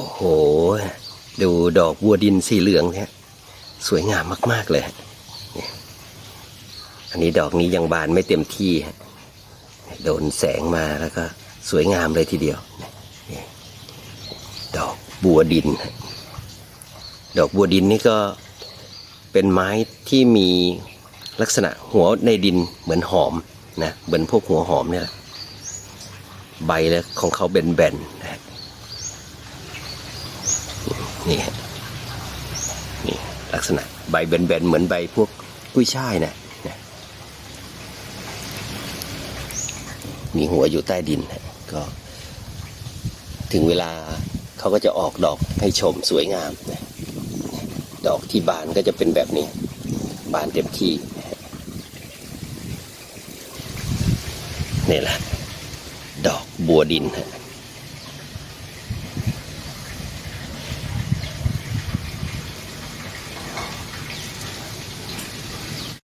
โอ้โห ดูดอกบัวดินสีเหลืองเนี่ยสวยงามมาก ๆ เลยฮะเนี่ยอันนี้ดอกนี้ยังบานไม่เต็มที่ฮะโดนแสงมาแล้วก็สวยงามเลยทีเดียว ดอกบัวดิน ดอกบัวดินนี่ก็เป็นไม้ที่มีลักษณะหัวในดินเหมือนหอมนะเหมือนพวกหัวหอมเนี่ยใบแล้วของเขาเป็นแบนๆนะ นี่นี่ลักษณะใบแบนๆเหมือนใบพวกกุ้ยช่ายนะนะ มีหัวอยู่ใต้ดินฮะก็ ถึงเวลาเขาก็จะออกดอกให้ชมสวยงามนะดอกที่บานก็จะเป็นแบบนี้ บานเต็มที่นี่แหละ ดอกบัวดินฮะ